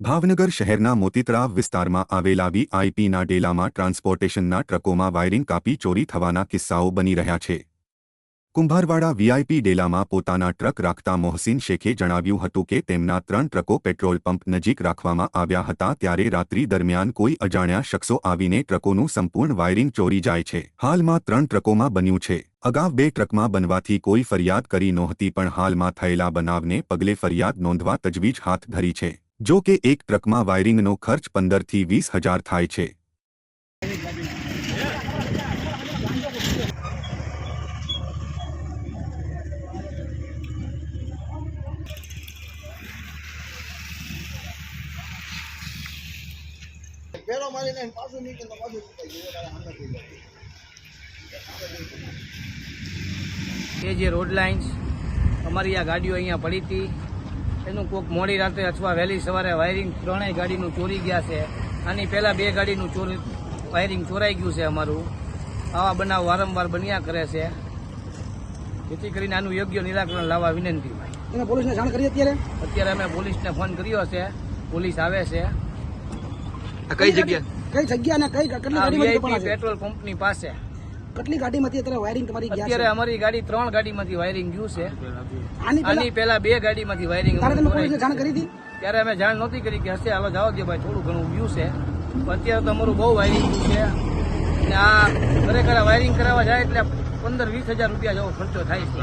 ભાવનગર શહેરના મોતીતળાવ વિસ્તારમાં આવેલા વીઆઈપીના ડેલામાં ટ્રાન્સપોર્ટેશનના ટ્રકોમાં વાયરિંગ કાપી ચોરી થવાના કિસ્સાઓ બની રહ્યા છે. કુંભારવાડા વીઆઈપી ડેલામાં પોતાના ટ્રક રાખતા મોહસિન શેખે જણાવ્યું હતું કે તેમના ત્રણ ટ્રકો પેટ્રોલ પંપ નજીક રાખવામાં આવ્યા હતા ત્યારે રાત્રિ દરમિયાન કોઈ અજાણ્યા શખ્સો આવીને ટ્રકોનું સંપૂર્ણ વાયરિંગ ચોરી જાય છે. હાલમાં ત્રણ ટ્રકોમાં બન્યું છે. અગાઉ બે ટ્રકમાં બનવાથી કોઈ ફરિયાદ કરી નહોતી પણ હાલમાં થયેલા બનાવને પગલે ફરિયાદ નોંધવા તજવીજ હાથ ધરી છે. જો કે એક ટ્રકમાં વાયરિંગનો ખર્ચ પંદરથી વીસ હજાર થાય છે પેલો મારીને પાછું નીકળી. એ જે રોડ લાઇન્સ અમારી આ ગાડીઓ અહીંયા પડી હતી એનું કોક મોડી રાત્રે અથવા વહેલી સવારે વાયરિંગ ત્રણેય ગાડીનું ચોરી ગયા છે. આની પહેલાં બે ગાડીનું ચોરી વાયરિંગ ચોરાઈ ગયું છે અમારું. આવા બનાવ વારંવાર બન્યા કરે છે. જેથી કરીને આનું યોગ્ય નિરાકરણ લાવવા વિનંતી. તમે પોલીસને જાણ કરી અત્યારે? અત્યારે અમે પોલીસને ફોન કર્યો છે. પોલીસ આવે છે. કઈ જગ્યા? કઈ જગ્યા કઈ પેટ્રોલ પંપની પાસે. કેટલી ગાડીમાંથી અત્યારે વાયરિંગ તમારી અત્યારે અમારી ગાડી ત્રણ ગાડીમાંથી વાયરિંગ ગયું છે. આની પહેલા આની પહેલા બે ગાડીમાંથી વાયરિંગ જાણ કરી હતી? ત્યારે અમે જાણ નહોતી કરી કે હશે હાલો જાઓ દે ભાઈ થોડું ઘણું ગયું છે. અત્યારે તો અમારું બહુ વાયરિંગ છે. અને આ ખરેખર વાયરિંગ કરાવવા જાય એટલે પંદર વીસ હજાર રૂપિયા જેવો ખર્ચો થાય છે.